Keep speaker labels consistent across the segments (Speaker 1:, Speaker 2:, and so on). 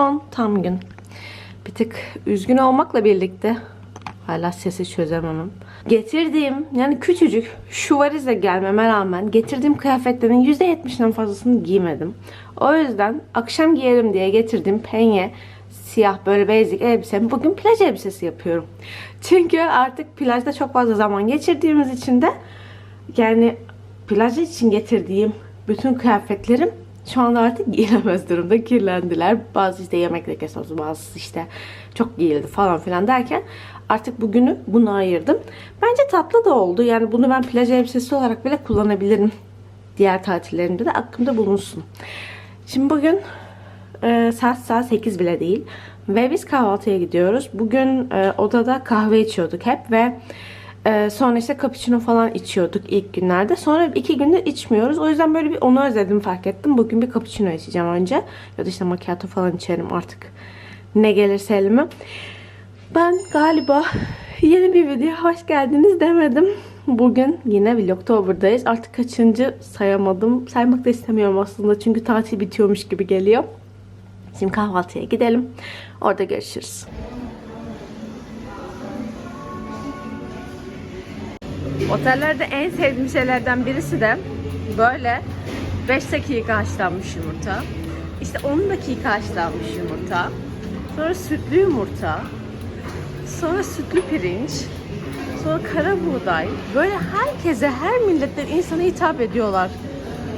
Speaker 1: Son tam gün. Bir tık üzgün olmakla birlikte hala sesi çözememem. Getirdiğim yani küçücük şu valize gelmeme rağmen getirdiğim kıyafetlerin %70'den fazlasını giymedim. O yüzden akşam giyerim diye getirdiğim penye siyah böyle basic elbisemi bugün plaj elbisesi yapıyorum. Çünkü artık plajda çok fazla zaman geçirdiğimiz için de yani plaj için getirdiğim bütün kıyafetlerim şu anda artık giyilemez durumda. Kirlendiler. Bazı işte yemek lekesi olsun, bazısı işte çok giyildi falan filan derken artık bugünü buna ayırdım. Bence tatlı da oldu. Yani bunu ben plaj elbisesi olarak bile kullanabilirim. Diğer tatillerimde de aklımda bulunsun. Şimdi bugün e, saat saat 8 bile değil. Ve biz kahvaltıya gidiyoruz. Bugün e, odada kahve içiyorduk hep ve e, sonra işte cappuccino falan içiyorduk ilk günlerde. Sonra iki gündür içmiyoruz. O yüzden böyle bir onu özledim fark ettim. Bugün bir cappuccino içeceğim önce. Ya da işte macchiato falan içerim artık. Ne gelirse elime. Ben galiba yeni bir video hoş geldiniz demedim. Bugün yine Vlogtober'dayız. Artık kaçıncı sayamadım. Saymak da istemiyorum aslında çünkü tatil bitiyormuş gibi geliyor. Şimdi kahvaltıya gidelim. Orada görüşürüz. Otellerde en sevdiğim şeylerden birisi de böyle 5 dakika haşlanmış yumurta. İşte 10 dakika haşlanmış yumurta. Sonra sütlü yumurta. Sonra sütlü pirinç. Sonra kara buğday. Böyle herkese, her milletten insana hitap ediyorlar.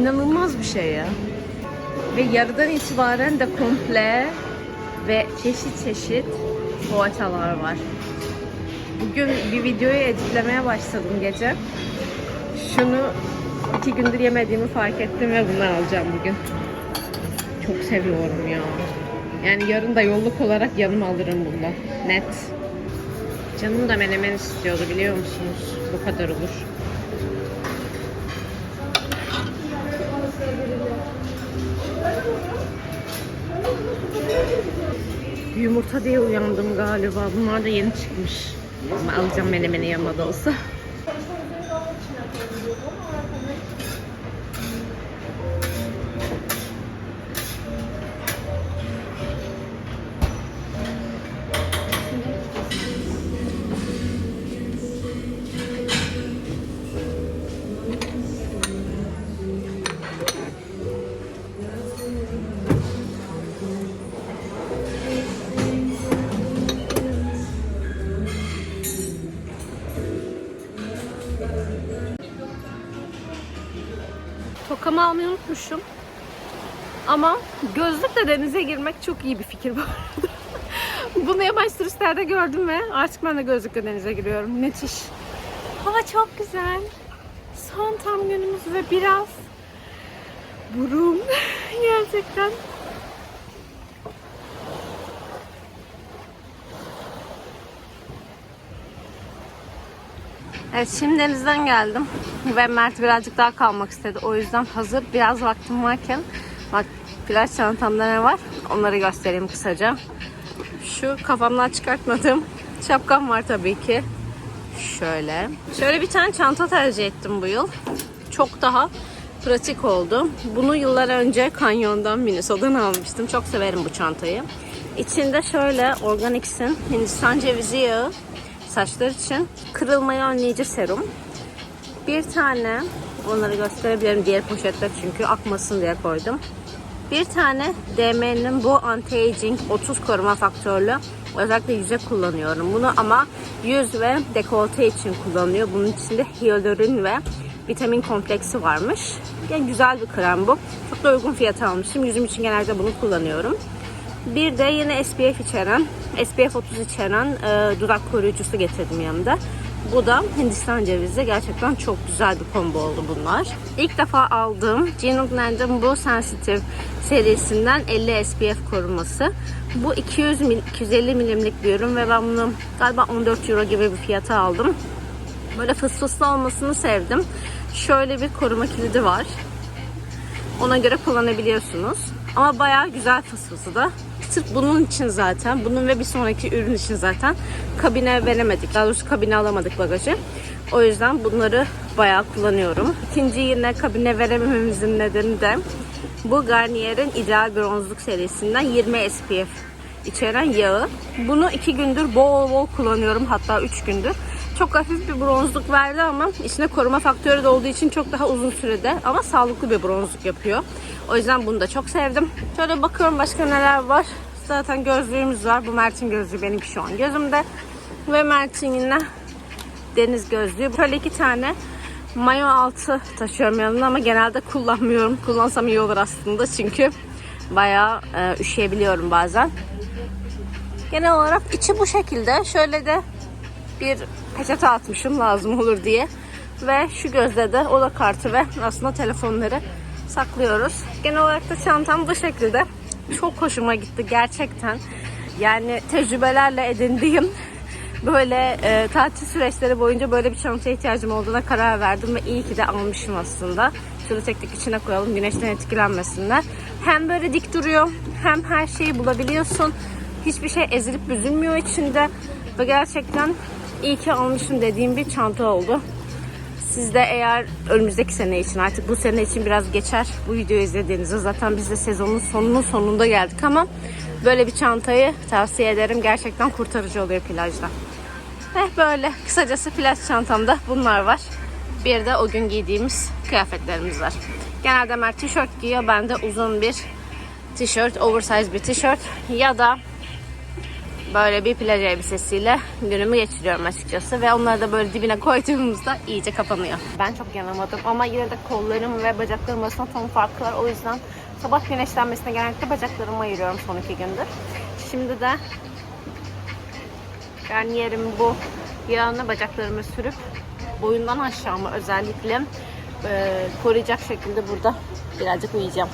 Speaker 1: İnanılmaz bir şey ya. Ve yarıdan itibaren de komple ve çeşit çeşit poğaçalar var. Bugün bir videoyu editlemeye başladım gece. Şunu iki gündür yemediğimi fark ettim ve bunu alacağım bugün. Çok seviyorum ya. Yani yarın da yolluk olarak yanıma alırım bundan. Net. Canım da menemen istiyordu biliyor musunuz? Bu kadar olur. Yumurta diye uyandım galiba. Bunlar da yeni çıkmış. Ama alacağım menemeni yanıma da olsa. Tokamı almayı unutmuşum. Ama gözlükle denize girmek çok iyi bir fikir bu arada. Bunu yabancı turistlerde gördüm ve artık ben de gözlükle denize giriyorum. Müthiş. Hava çok güzel. Son tam günümüz ve biraz burun gerçekten. Evet şimdi denizden geldim ve Mert birazcık daha kalmak istedi. O yüzden hazır biraz vaktim varken bak plaj çantamda ne var onları göstereyim kısaca. Şu kafamdan çıkartmadığım şapkam var tabii ki. Şöyle. Şöyle bir tane çanta tercih ettim bu yıl. Çok daha pratik oldu. Bunu yıllar önce kanyondan Minnesota'dan almıştım. Çok severim bu çantayı. İçinde şöyle Organics'in Hindistan cevizi yağı saçlar için kırılmayı önleyici serum. Bir tane onları gösterebilirim diğer poşette çünkü akmasın diye koydum. Bir tane DM'nin bu anti-aging 30 koruma faktörlü özellikle yüze kullanıyorum. Bunu ama yüz ve dekolte için kullanıyor. Bunun içinde hyalurin ve vitamin kompleksi varmış. Yani güzel bir krem bu. Çok da uygun fiyata almışım. Yüzüm için genelde bunu kullanıyorum. Bir de yine SPF içeren, SPF 30 içeren e, dudak koruyucusu getirdim yanımda. Bu da Hindistan cevizi. Gerçekten çok güzel bir combo oldu bunlar. İlk defa aldığım Jinugland'ın bu Sensitive serisinden 50 SPF koruması. Bu 200 mil, 250 milimlik bir ürün ve ben bunu galiba 14 euro gibi bir fiyata aldım. Böyle fıs fıslı olmasını sevdim. Şöyle bir koruma kilidi var. Ona göre kullanabiliyorsunuz. Ama bayağı güzel fısfısı da. Sırf bunun için zaten, bunun ve bir sonraki ürün için zaten kabine veremedik. Daha doğrusu kabine alamadık bagajı. O yüzden bunları bayağı kullanıyorum. İkinci yine kabine veremememizin nedeni de Bu Garnier'in ideal bronzluk serisinden 20 SPF içeren yağı. Bunu 2 gündür bol bol kullanıyorum hatta 3 gündür. Çok hafif bir bronzluk verdi ama içine koruma faktörü de olduğu için çok daha uzun sürede ama sağlıklı bir bronzluk yapıyor. O yüzden bunu da çok sevdim. Şöyle bakıyorum başka neler var. Zaten gözlüğümüz var. Bu Mert'in gözlüğü benimki şu an gözümde. Ve Mert'in yine deniz gözlüğü. Böyle iki tane mayo altı taşıyorum yanımda ama genelde kullanmıyorum. Kullansam iyi olur aslında çünkü bayağı e, üşüyebiliyorum bazen. Genel olarak içi bu şekilde. Şöyle de bir peçete atmışım lazım olur diye. Ve şu gözde de oda kartı ve aslında telefonları saklıyoruz. Genel olarak da çantam bu şekilde. Çok hoşuma gitti gerçekten. Yani tecrübelerle edindiğim böyle e, tatil süreçleri boyunca böyle bir çantaya ihtiyacım olduğuna karar verdim ve iyi ki de almışım aslında. Şöyle tek tek içine koyalım güneşten etkilenmesinler. Hem böyle dik duruyor hem her şeyi bulabiliyorsun. Hiçbir şey ezilip büzülmüyor içinde ve gerçekten iyi ki almışım dediğim bir çanta oldu. Siz de eğer önümüzdeki sene için artık bu sene için biraz geçer bu videoyu izlediğinizde zaten biz de sezonun sonunun sonunda geldik ama böyle bir çantayı tavsiye ederim. Gerçekten kurtarıcı oluyor plajda. Eh böyle kısacası plaj çantamda bunlar var. Bir de o gün giydiğimiz kıyafetlerimiz var. Genelde Mert tişört giyiyor. Ben de uzun bir tişört, oversize bir tişört ya da böyle bir plaj elbisesiyle günümü geçiriyorum açıkçası. Ve onları da böyle dibine koyduğumuzda iyice kapanıyor. Ben çok yanamadım ama yine de kollarım ve bacaklarım arasında ton farkı var. O yüzden sabah güneşlenmesine genellikle bacaklarımı ayırıyorum son iki gündür. Şimdi de Garnier'in bu yağını bacaklarıma sürüp boyundan aşağıma özellikle e, koruyacak şekilde burada birazcık uyuyacağım.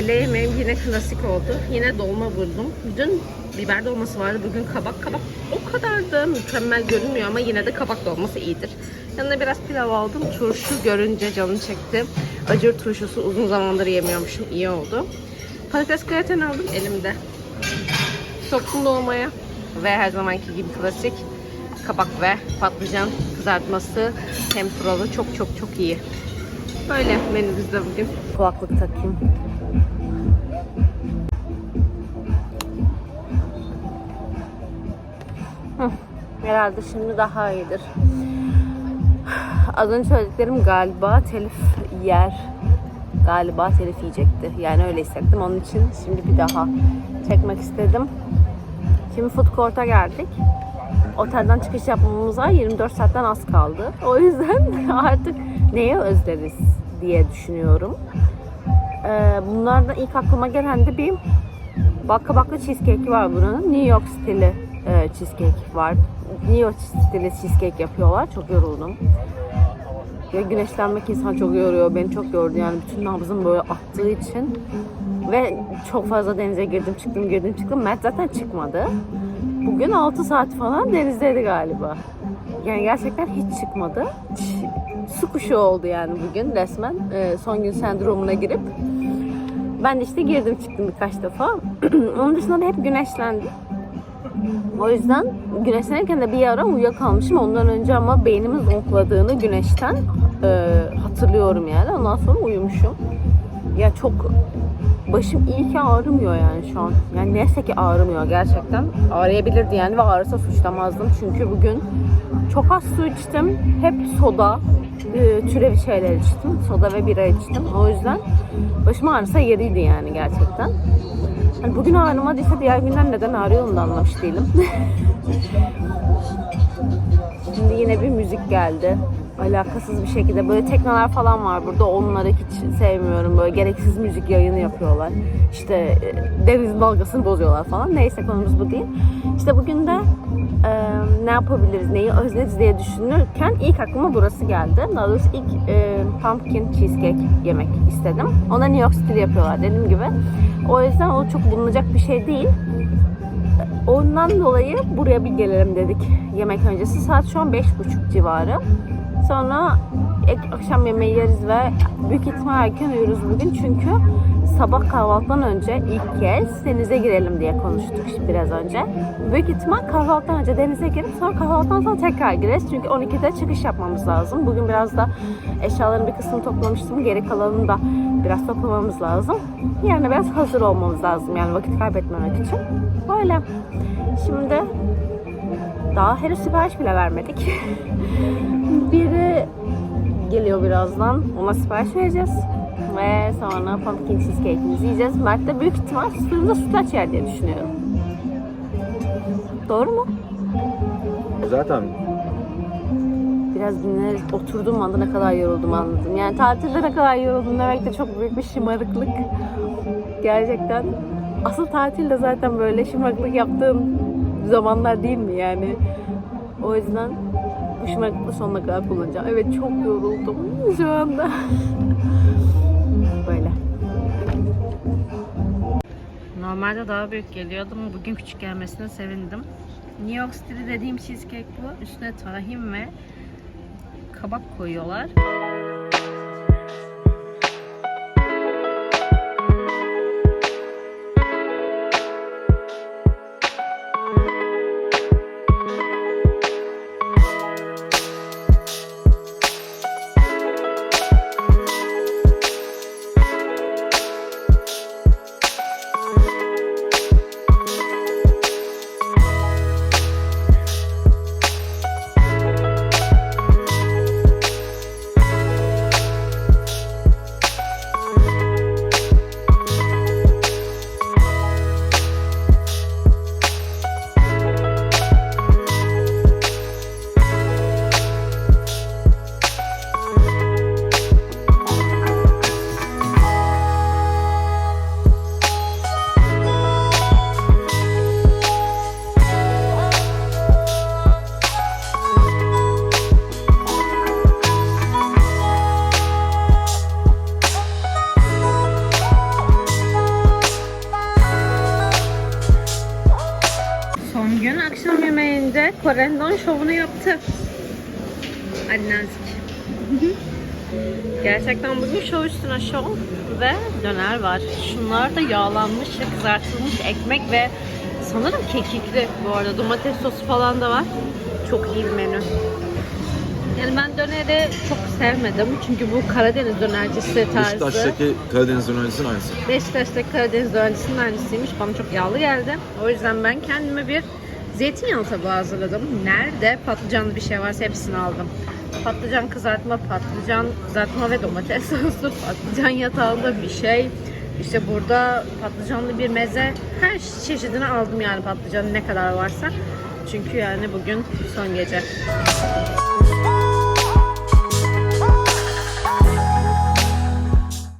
Speaker 1: Öğle yemeğim yine klasik oldu. Yine dolma buldum. Dün biber dolması vardı. Bugün kabak. Kabak o kadar da mükemmel görünmüyor ama yine de kabak dolması iyidir. Yanına biraz pilav aldım. Turşu görünce canım çekti. Acır turşusu uzun zamandır yemiyormuşum. İyi oldu. Patates graten aldım elimde. Soktum dolmaya. Ve her zamanki gibi klasik kabak ve patlıcan kızartması tempuralı. Çok çok çok iyi. Böyle menümüzde bugün. Kulaklık takayım. Herhalde şimdi daha iyidir. Az önce söylediklerim galiba telif yer. Galiba telif yiyecekti. Yani öyle hissettim. Onun için şimdi bir daha çekmek istedim. Şimdi food court'a geldik. Otelden çıkış yapmamıza 24 saatten az kaldı. O yüzden artık neye özleriz diye düşünüyorum. Ee, bunlardan ilk aklıma gelen de bir bakka bakka cheesecake var buranın. New York stili e, cheesecake var. New York stili cheesecake yapıyorlar. Çok yoruldum. Ya güneşlenmek insan çok yoruyor. Beni çok yordu yani bütün nabzım böyle attığı için. Ve çok fazla denize girdim çıktım girdim çıktım. Mert zaten çıkmadı. Bugün 6 saat falan denizdeydi galiba. Yani gerçekten hiç çıkmadı. Su kuşu oldu yani bugün resmen. Ee, son gün sendromuna girip. Ben de işte girdim çıktım birkaç defa. Onun dışında da hep güneşlendim. O yüzden güneşlenirken de bir ara uyuyakalmışım. Ondan önce ama beynimin zonkladığını güneşten e, hatırlıyorum yani. Ondan sonra uyumuşum. Ya çok başım iyi ki ağrımıyor yani şu an. Yani neyse ki ağrımıyor gerçekten. Ağrıyabilirdi yani ve ağrısa suçlamazdım. Çünkü bugün çok az su içtim. Hep soda, e, türevi şeyler içtim. Soda ve bira içtim. O yüzden başım ağrısa yeriydi yani gerçekten. Hani bugün ağrımadıysa diğer günler neden ağrıyor onu da anlamış değilim. Şimdi yine bir müzik geldi. Alakasız bir şekilde böyle teknolar falan var burada. Onları hiç sevmiyorum. Böyle gereksiz müzik yayını yapıyorlar. İşte e, deniz dalgasını bozuyorlar falan. Neyse konumuz bu değil. İşte bugün de e, ne yapabiliriz, neyi özleriz diye düşünürken ilk aklıma burası geldi. Daha doğrusu ilk e, pumpkin cheesecake yemek istedim. Ona New York stili yapıyorlar dediğim gibi. O yüzden o çok bulunacak bir şey değil. Ondan dolayı buraya bir gelelim dedik yemek öncesi. Saat şu an 5.30 civarı. Sonra ek, akşam yemeği yeriz ve büyük ihtimal erken uyuruz bugün çünkü sabah kahvaltıdan önce ilk kez denize girelim diye konuştuk biraz önce. Büyük ihtimal kahvaltıdan önce denize girip sonra kahvaltıdan sonra tekrar gireriz. Çünkü 12'de çıkış yapmamız lazım. Bugün biraz da eşyaların bir kısmını toplamıştım. Geri kalanını da biraz toplamamız lazım. Yarına biraz hazır olmamız lazım yani vakit kaybetmemek için. Böyle. Şimdi daha henüz sipariş bile vermedik. Biri geliyor birazdan. Ona sipariş vereceğiz. Ve sonra pumpkin cheesecake'imizi yiyeceğiz. Mert de büyük ihtimal fırında sütlaç yer diye düşünüyorum. Doğru mu?
Speaker 2: Zaten
Speaker 1: Biraz dinlenerek oturduğum anda ne kadar yoruldum anladım. Yani tatilde ne kadar yoruldum demek de çok büyük bir şımarıklık. Gerçekten. Asıl tatilde zaten böyle şımarıklık yaptığım zamanlar değil mi yani? O yüzden bu şımarıklığı sonuna kadar kullanacağım. Evet çok yoruldum şu anda. Böyle. Normalde daha büyük geliyordu ama bugün küçük gelmesine sevindim. New York City dediğim cheesecake bu. Üstüne tahin ve kabak koyuyorlar. Yemeğinde Korendon şovunu yaptı. Ali Nazik. Gerçekten bugün şov üstüne şov ve döner var. Şunlar da yağlanmış ve kızartılmış ekmek ve sanırım kekikli bu arada. Domates sosu falan da var. Çok iyi bir menü. Yani ben döneri çok sevmedim. Çünkü bu Karadeniz dönercisi tarzı.
Speaker 2: Beşiktaş'taki Karadeniz Üniversitesi'nin aynısı.
Speaker 1: Beşiktaş'taki Karadeniz dönercisinin aynısıymış. Bana çok yağlı geldi. O yüzden ben kendime bir zeytinyağlı tabağı hazırladım. Nerede patlıcanlı bir şey varsa hepsini aldım. Patlıcan kızartma, patlıcan kızartma ve domates soslu, patlıcan yatağında bir şey. İşte burada patlıcanlı bir meze. Her çeşidini aldım yani patlıcanın ne kadar varsa. Çünkü yani bugün son gece.